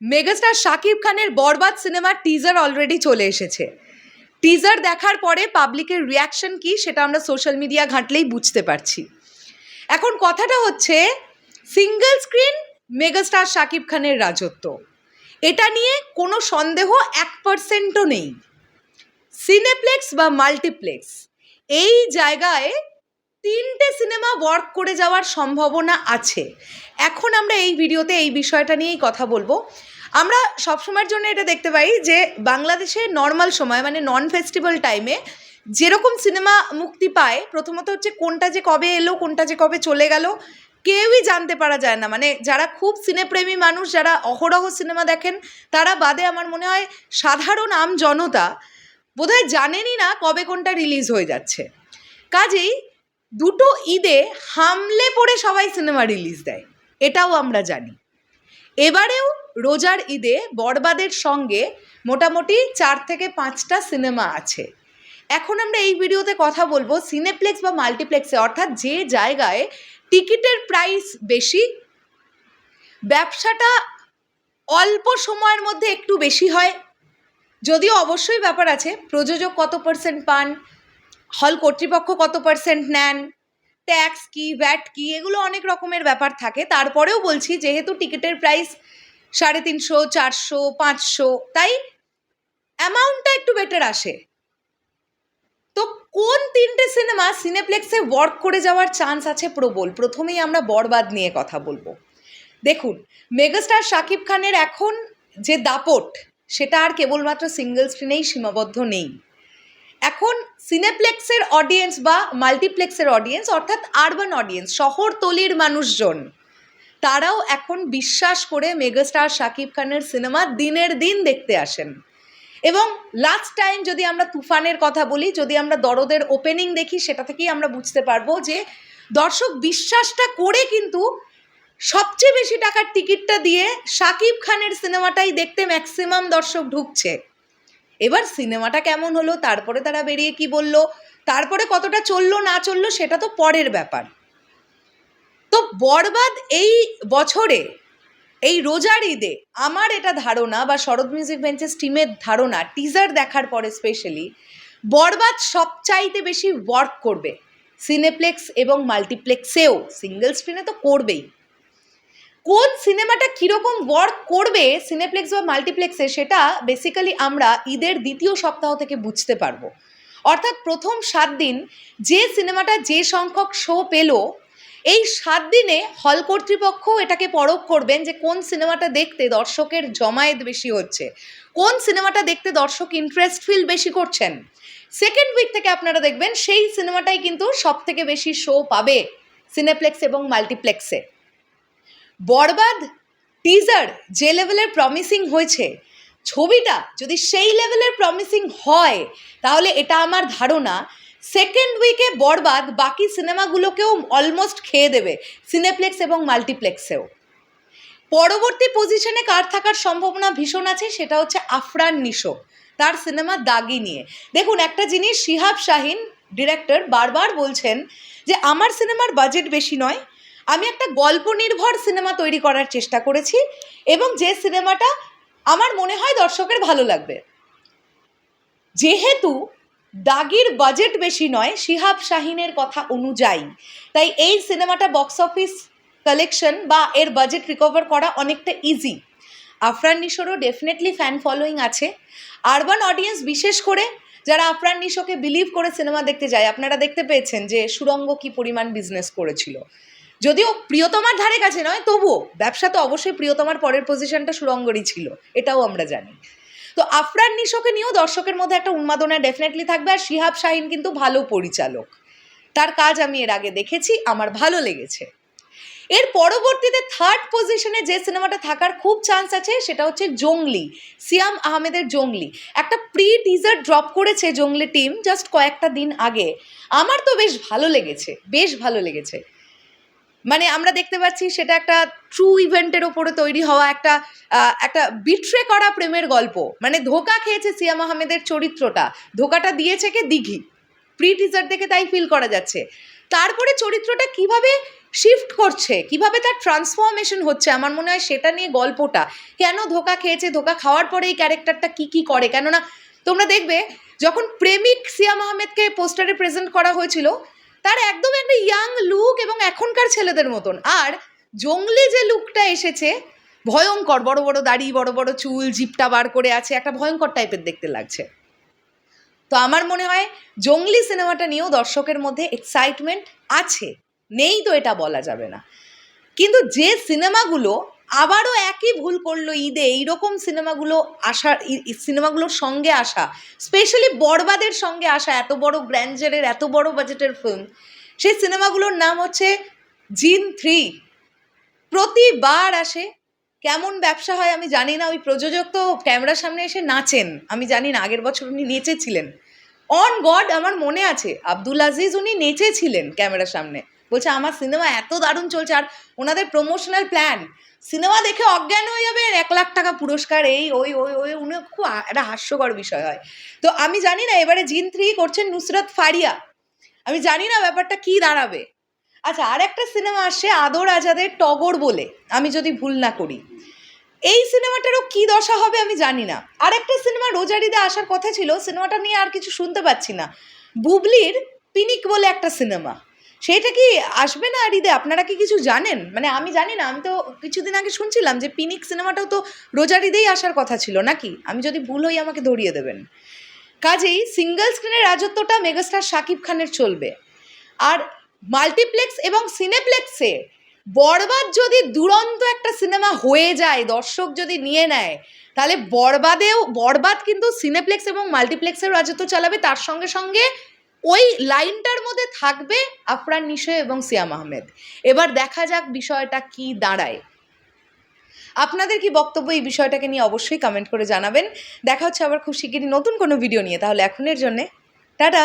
Megastar Shakib খানের বরবাদ সিনেমার teaser already চলে এসেছে। টিজার দেখার পরে পাবলিকের রিয়াকশন কি সেটা আমরা সোশ্যাল মিডিয়া ঘাঁটলেই বুঝতে পারছি। এখন কথাটা হচ্ছে সিঙ্গেল স্ক্রিন মেগাস্টার শাকিব খানের রাজত্ব। এটা নিয়ে কোনো সন্দেহ এক পার্সেন্টও নেই। সিনেপ্লেক্স বা মাল্টিপ্লেক্স এই জায়গায় তিনটে সিনেমা ওয়ার্ক করে যাওয়ার সম্ভাবনা আছে। এখন আমরা এই ভিডিওতে এই বিষয়টা নিয়েই কথা বলব। আমরা সবসময়ের জন্য এটা দেখতে পাই যে বাংলাদেশে নর্মাল সময় মানে নন ফেস্টিভ্যাল টাইমে যেরকম সিনেমা মুক্তি পায়, প্রথমত হচ্ছে কোনটা যে কবে এলো, কোনটা যে কবে চলে গেল, কেউই জানতে পারা যায় না। মানে যারা খুব সিনেপ্রেমী মানুষ, যারা অহরহ সিনেমা দেখেন, তারা বাদে আমার মনে হয় সাধারণ আম জনতা বোধহয় জানেনই না কবে কোনটা রিলিজ হয়ে যাচ্ছে। কাজেই দুটো ঈদে হামলে পড়ে সবাই সিনেমা রিলিজ দেয়, এটাও আমরা জানি। এবারেও রোজার ঈদে বরবাদের সঙ্গে মোটামুটি চার থেকে পাঁচটা সিনেমা আছে। এখন আমরা এই ভিডিওতে কথা বলব সিনেপ্লেক্স বা মাল্টিপ্লেক্সে অর্থাৎ যে জায়গায় টিকিটের প্রাইস বেশি, ব্যবসাটা অল্প সময়ের মধ্যে একটু বেশি হয়। যদিও অবশ্যই ব্যাপার আছে, প্রযোজক কত পার্সেন্ট পান হল কর্তৃপক্ষ কত পার্সেন্ট নেন? ট্যাক্স কি ভ্যাট কি, এগুলো অনেক রকমের ব্যাপার থাকে। তারপরেও বলছি, যেহেতু টিকিটের প্রাইস সাড়ে তিনশো, চারশো, পাঁচশো, তাই অ্যামাউন্টটা একটু বেটার আসে। তো কোন তিনটে সিনেমা সিনেপ্লেক্সে ওয়ার্ক করে যাওয়ার চান্স আছে প্রবল? প্রথমেই আমরা বরবাদ নিয়ে কথা বলব। দেখুন মেগাস্টার শাকিব খানের এখন যে দাপট, সেটা আর কেবলমাত্র সিঙ্গেল স্ক্রিনেই সীমাবদ্ধ নেই। এখন সিনেপ্লেক্সের অডিয়েন্স বা মাল্টিপ্লেক্সের অডিয়েন্স অর্থাৎ আরবান অডিয়েন্স শহরতলির মানুষজন, তারাও এখন বিশ্বাস করে মেগাস্টার শাকিব খানের সিনেমা দিনের দিন দেখতে আসেন। এবং লাস্ট টাইম যদি আমরা তুফানের কথা বলি, যদি আমরা দরদের ওপেনিং দেখি, সেটা থেকেই আমরা বুঝতে পারব যে দর্শক বিশ্বাসটা করে কিন্তু সবচেয়ে বেশি টাকার টিকিটটা দিয়ে শাকিব খানের সিনেমাটাই দেখতে ম্যাক্সিমাম দর্শক ঢুকছে। এবার সিনেমাটা কেমন হলো? তারপরে তারা বেরিয়ে কি বলল? তারপরে কতটা চলল, না চলল, সেটা তো পরের ব্যাপার। তো বরবাদ এই বছরে, এই রোজার ঈদে আমার এটা ধারণা বা শরৎ মিউজিক বেঞ্চেস টিমের ধারণা টিজার দেখার পরে স্পেশালি বরবাদ সবচাইতে বেশি ওয়ার্ক করবে। সিনেপ্লেক্স এবং মাল্টিপ্লেক্সেও সিঙ্গেল স্ক্রিনে তো করবেই। কোন সিনেমাটা কীরকম ওয়ার্ক করবে সিনেপ্লেক্স বা মাল্টিপ্লেক্সে সেটা বেসিক্যালি আমরা ঈদের দ্বিতীয় সপ্তাহ থেকে বুঝতে পারব। অর্থাৎ প্রথম সাত দিন যে সিনেমাটা যে সংখ্যক শো পেল, এই সাত দিনে হল কর্তৃপক্ষ এটাকে পরখ করবেন যে কোন সিনেমাটা দেখতে দর্শকের জমায়েত বেশি হচ্ছে, কোন সিনেমাটা দেখতে দর্শক ইন্টারেস্ট ফিল বেশি করছেন। সেকেন্ড উইক থেকে আপনারা দেখবেন সেই সিনেমাটাই কিন্তু সব থেকে বেশি শো পাবে সিনেপ্লেক্স এবং মাল্টিপ্লেক্সে বরবাদ টিজার যে লেভেলের প্রমিসিং হয়েছে। ছবিটা যদি সেই লেভেলের প্রমিসিং হয়, তাহলে এটা আমার ধারণা। সেকেন্ড উইকে বরবাদ, বাকি সিনেমাগুলোকেও অলমোস্ট খেয়ে দেবে সিনেপ্লেক্স এবং মাল্টিপ্লেক্সেও পরবর্তী পজিশনে কার থাকার সম্ভাবনা ভীষণ আছে, সেটা হচ্ছে আফরান নিশো, তার সিনেমা দাগি নিয়ে। দেখুন, একটা জিনিস শিহাব শাহিন ডিরেক্টর বারবার বলছেন যে, আমার সিনেমার বাজেট বেশি নয় আমি একটা গল্প নির্ভর সিনেমা তৈরি করার চেষ্টা করেছি এবং যে সিনেমাটা আমার মনে হয় দর্শকের ভালো লাগবে। যেহেতু দাগির বাজেট বেশি নয়, শিহাব শাহিনের কথা অনুযায়ী, তাই এই সিনেমাটা বক্স অফিস কালেকশন বা এর বাজেট রিকভার করা অনেকটা ইজি আফরান নিশোরও ডেফিনেটলি ফ্যান ফলোয়িং আছে। আরবান অডিয়েন্স বিশেষ করে যারা আফরান নিশোকে বিলিভ করে সিনেমা দেখতে যায়, আপনারা দেখতে পেয়েছেন যে সুরঙ্গ কি পরিমাণ বিজনেস করেছিল। যদিও প্রিয়তমার ধারে কাছে নয়, তবুও ব্যবসা তো অবশ্যই প্রিয়তমার পরের পজিশনটা সুরঙ্গরই ছিল, এটাও আমরা জানি। তো আফরান নিশোকে নিয়েও দর্শকের মধ্যে একটা উন্মাদনা ডেফিনেটলি থাকবে, আর শিহাব শাহিন কিন্তু ভালো পরিচালক। তার কাজ আমি এর আগে দেখেছি, আমার ভালো লেগেছে। এর পরবর্তীতে থার্ড পজিশনে যে সিনেমাটা থাকার খুব চান্স আছে, সেটা হচ্ছে জঙ্গলি, সিয়াম আহমেদের জঙ্গলি। একটা প্রি টিজার ড্রপ করেছে জঙ্গলি টিম জাস্ট কয়েকটা দিন আগে। আমার তো বেশ ভালো লেগেছে, বেশ ভালো লেগেছে। মানে আমরা দেখতে পাচ্ছি সেটা একটা ট্রু ইভেন্টের ওপরে তৈরি হওয়া একটা একটা বিট্রে করা প্রেমের গল্প। মানে ধোকা খেয়েছে সিয়াম আহমেদের চরিত্রটা। ধোকাটা দিয়েছে কে? দিঘি। প্রি টিজার দেখে তাই ফিল করা যাচ্ছে। তারপরে চরিত্রটা কীভাবে শিফট করছে, কীভাবে তার ট্রান্সফরমেশন হচ্ছে, আমার মনে হয় সেটা নিয়ে গল্পটা। কেন ধোকা খেয়েছে, ধোকা খাওয়ার পরে এই ক্যারেক্টারটা কি কি করে? কেননা তোমরা দেখবে, যখন প্রেমিক সিয়াম আহমেদকে পোস্টারে প্রেজেন্ট করা হয়েছিল তার একদম একটা ইয়াং লুক এবং এখনকার ছেলেদের মতন। আর জঙ্গলি যে লুকটা এসেছে, ভয়ঙ্কর, বড় বড় দাড়ি, বড় বড় চুল, জিপটা বার করে আছে, একটা ভয়ঙ্কর টাইপের দেখতে লাগছে। তো আমার মনে হয় জঙ্গলি সিনেমাটা নিয়েও দর্শকের মধ্যে এক্সাইটমেন্ট আছে। নেই তো এটা বলা যাবে না। কিন্তু যে সিনেমাগুলো আবারও একই ভুল করল ঈদে, এইরকম সিনেমাগুলো আসা সিনেমাগুলোর সঙ্গে আসা স্পেশালি বরবাদের সঙ্গে আসা এত বড় গ্র্যান্ডারের এত বড় বাজেটের ফিল্ম সেই সিনেমাগুলোর নাম হচ্ছে জিন থ্রি। প্রতিবার আসে, কেমন ব্যবসা হয় আমি জানি না, ওই প্রযোজক তো ক্যামেরার সামনে এসে নাচেন, আমি জানি না, আগের বছর উনি নেচেছিলেন। অন গড আমার মনে আছে, আব্দুল আজিজ উনি নেচেছিলেন ক্যামেরার সামনে। বলছে, আমার সিনেমা এত দারুণ চলছে, আর ওনাদের প্রমোশনাল প্ল্যান সিনেমা দেখে অজ্ঞান হয়ে যাবে এক লাখ টাকা পুরস্কার, এই, ওই ওই ওই। উনি খুব একটা হাস্যকর বিষয় হয়। তো আমি জানি না, এবারে জিন থ্রি করছেন নুসরাত ফারিয়া। আমি জানি না ব্যাপারটা কি দাঁড়াবে। আচ্ছা আর একটা সিনেমা আসছে আদর আজাদের টগর বলে, আমি যদি ভুল না করি। এই সিনেমাটারও কি দশা হবে আমি জানি না। আর একটা সিনেমা রোজারিদে আসার কথা ছিল, সিনেমাটা নিয়ে আর কিছু শুনতে পাচ্ছি না। বুবলির পিনিক বলে একটা সিনেমা। সেইটা কি আসবে না আর ঈদে আপনারা কি কিছু জানেন? মানে আমি জানি না, আমি তো কিছুদিন আগে শুনছিলাম যে পিনিক সিনেমাটাও তো রোজারিদেই আসার কথা ছিল নাকি? আমি যদি ভুল হই আমাকে ধরিয়ে দেবেন। কাজেই সিঙ্গেল স্ক্রিনের রাজত্বটা মেগাস্টার শাকিব খানের চলবে। আর মাল্টিপ্লেক্স এবং সিনেপ্লেক্সে বরবাদ যদি দুরন্ত একটা সিনেমা হয়ে যায়, দর্শক যদি নিয়ে নেয়, তাহলে বরবাদেও, বরবাদ কিন্তু সিনেপ্লেক্স এবং মাল্টিপ্লেক্সের রাজত্ব চালাবে, তার সঙ্গে সঙ্গে ওই লাইনটার মধ্যে থাকবে আফরান নিশো এবং সিয়াম আহমেদ। এবার দেখা যাক বিষয়টা কি দাঁড়ায়। আপনাদের কি বক্তব্য এই বিষয়টাকে নিয়ে অবশ্যই কমেন্ট করে জানাবেন। দেখা হচ্ছে আবার খুব শিগগিরই নতুন কোনো ভিডিও নিয়ে, তাহলে এখনের জন্যে, টাটা!